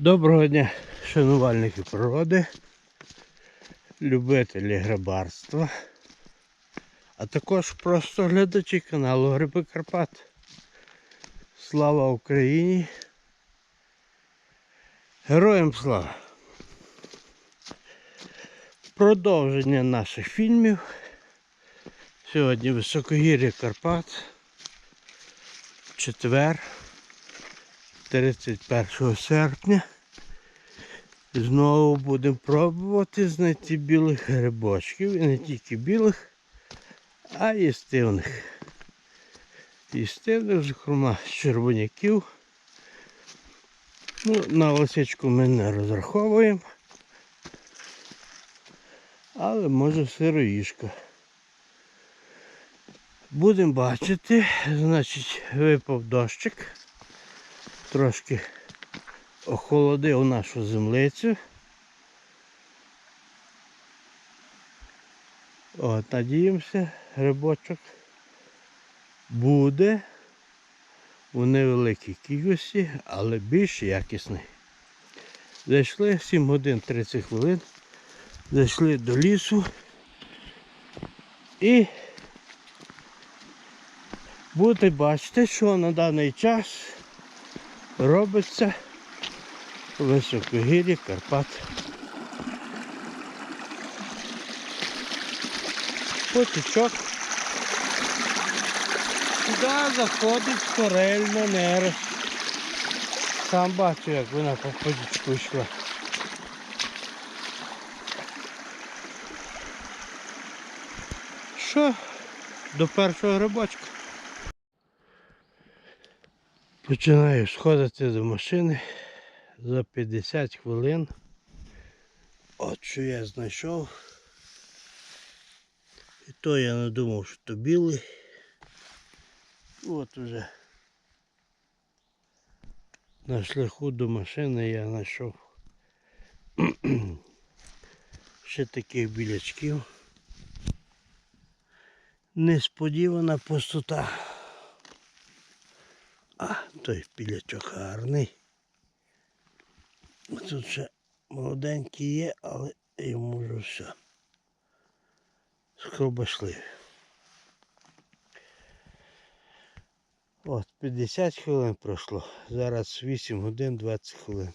Доброго дня, шанувальники природи, любителі грибарства, а також просто глядачі каналу Гриби Карпат. Слава Україні! Героям слава! Продовження наших фільмів. Сьогодні Високогір'я Карпат. Четвер. 31 серпня. Знову будемо пробувати знайти білих грибочків. І не тільки білих, а і стивних. І стивних, зокрема, червоняків. Ну, на лисичку ми не розраховуємо. Але може сироїшка. Будемо бачити, значить, випав дощик трошки охолодив нашу землицю. От, надіємося, грибочок буде у невеликій кількості, але більш якісний. Зайшли 7 годин 30 хвилин, зайшли до лісу і будете бачити, що на даний час робиться високогір'ї Карпат. Потічок. Сюди заходить форель на нерест. Сам бачу, як вона по потічку йшла. Що? До першого грибочка. Починаю сходити до машини за 50 хвилин. От що я знайшов. І то я не думав, що то білий. От уже на шляху до машини я знайшов ще таких білячків. Несподівана пустота. Той білячок гарний. Тут ще молоденький є, але йому вже все. Скробашливі. От, 50 хвилин пройшло. Зараз 8 годин 20 хвилин.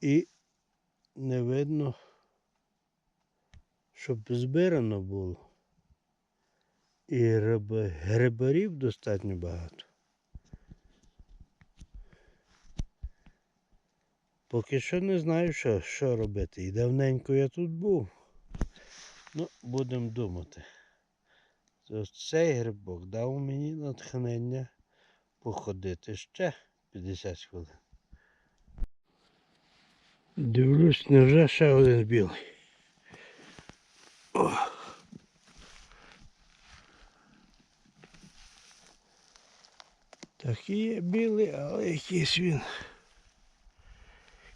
І не видно, щоб збирано було. І грибарів достатньо багато. Поки що не знаю, що, що робити. І давненько я тут був. Ну, будемо думати. То цей грибок дав мені натхнення походити ще 50 хвилин. Дивлюсь, невже ще один білий. О. Такий білий, але якийсь він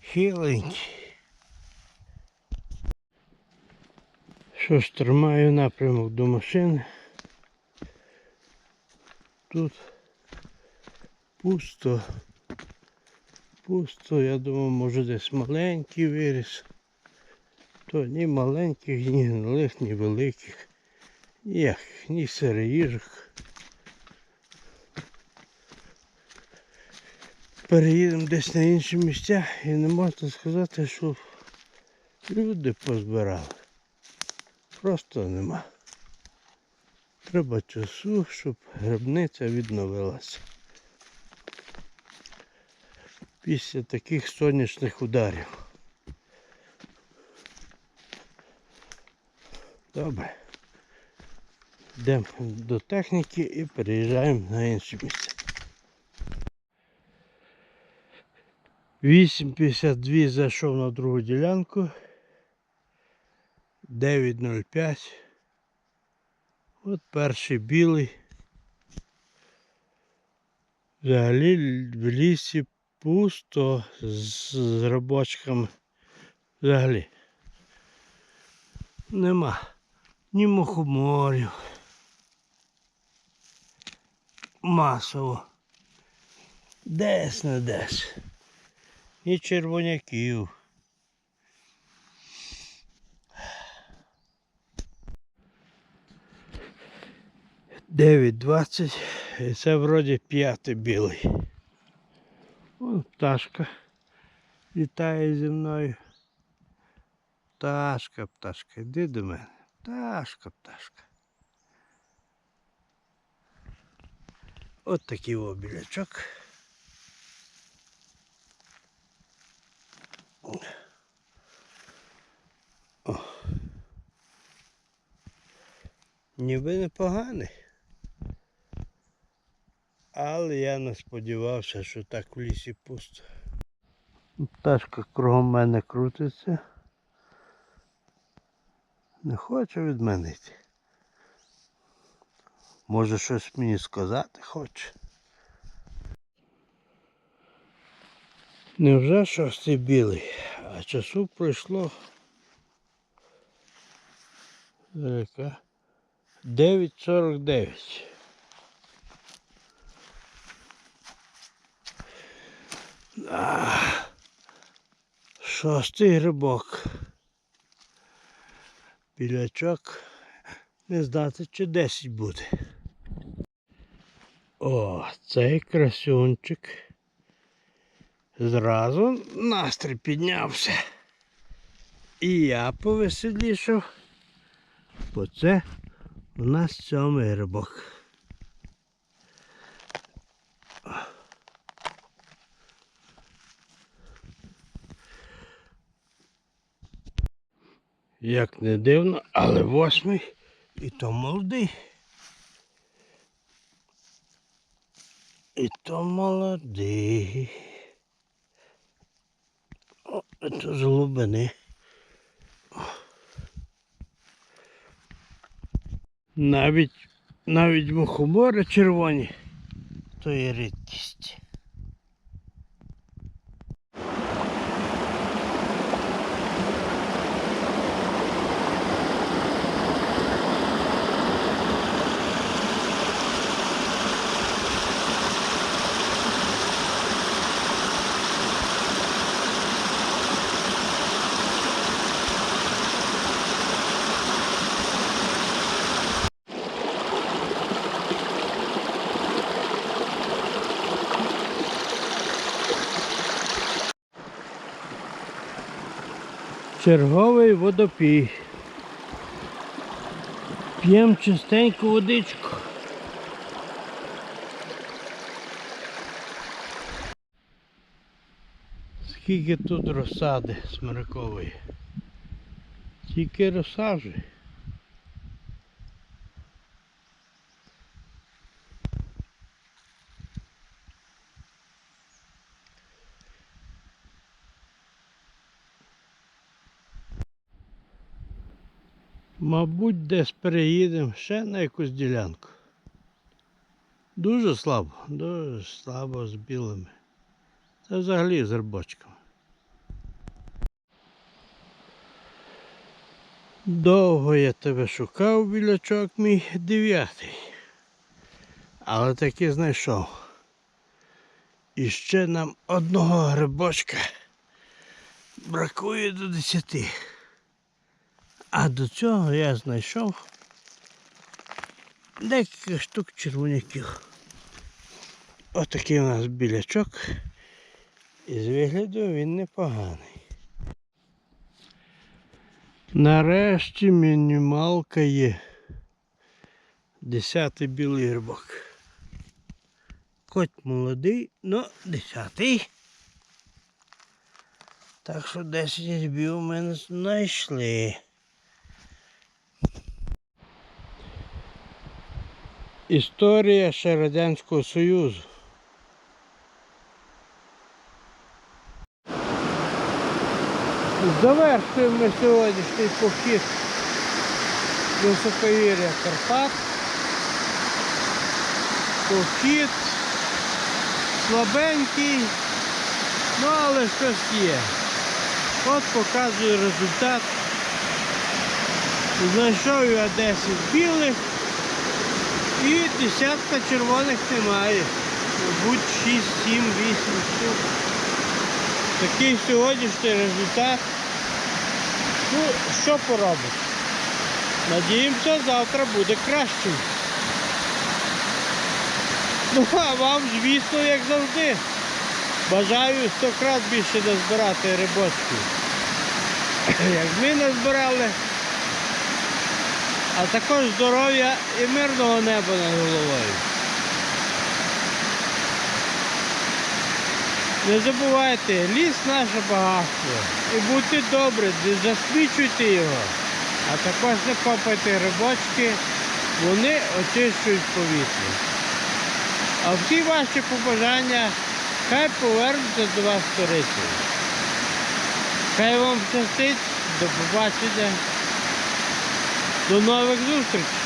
хиленький. Що ж, тримаю напрямок до машини. Тут пусто. Пусто, я думаю, може десь маленький виріс. То ні маленьких, ні гнилих, ні великих. Ніяк, ні сироїжок. Переїдемо десь на інші місця і не можна сказати, що люди позбирали. Просто нема. Треба часу, щоб грибниця відновилася. Після таких сонячних ударів. Добре. Йдемо до техніки і переїжджаємо на інші місця. 8.52 зайшов на другу ділянку. 9.05. От перший білий. Взагалі в лісі пусто з, робочками. Взагалі. Нема ні мухоморів. Масово. Десь не десь. І червоняків. Дев'ять двадцять. І це вроді п'ятий білий. Вон пташка літає зі мною. Пташка, пташка, йди до мене. Пташка, пташка. От такий обілячок. Ніби непоганий. Але я не сподівався, що так в лісі пусто. Пташка кругом мене крутиться. Не хоче від мене йти. Може щось мені сказати хоче. Невже шостий білий, а часу пройшло яка? 9.49. А, Шостий грибок. Білячок. Не знати, чи 10 буде. О, цей красунчик. Зразу настрій піднявся. І я повеселішав. Бо це у нас сьомий грибок. Як не дивно, але восьмий і то молодий. І то молодий. О, це з глибини. Навіть навіть мухомори червоні, то є рідкість. Черговий водопій. П'ємо чистеньку водичку. Скільки тут розсади смиракової. Тільки розсаджує. Мабуть, десь переїдемо ще на якусь ділянку. Дуже слабо, дуже слабо з білими. Це взагалі з рибочками. Довго я тебе шукав, білячок мій дев'ятий. Але таки знайшов. І ще нам одного грибочка бракує до десяти. А до цього я знайшов декілька штук червоняків. Отакий у нас білячок. І з вигляду він непоганий. Нарешті мінімалка є. Десятий білий грибок. Коть молодий, но десятий. Так що 10 грибів у мене знайшли. Історія ще Радянського Союзу. Завершуємо ми сьогоднішній похід високогір'я Карпат. Похід слабенький, ну але щось є. От показую результат. Знайшов я 10 білих десятка червоних немає. будь 6, 7, 8 штук. Такий сьогоднішній результат. Ну, що поробиш? Надіємося, завтра буде кращим. Ну, а вам, звісно, як завжди. Бажаю 100 крат більше назбирати рибочків. Як ми назбирали. А також здоров'я і мирного неба над головою. Не забувайте, ліс наше багатство. І будьте добрі, не засмічуйте його. А також не копайте рибочки, вони очищують повітря. А всі ваші побажання хай повернуться до вас корисно. Хай вам щастить, до побачення, до нових зустрічей.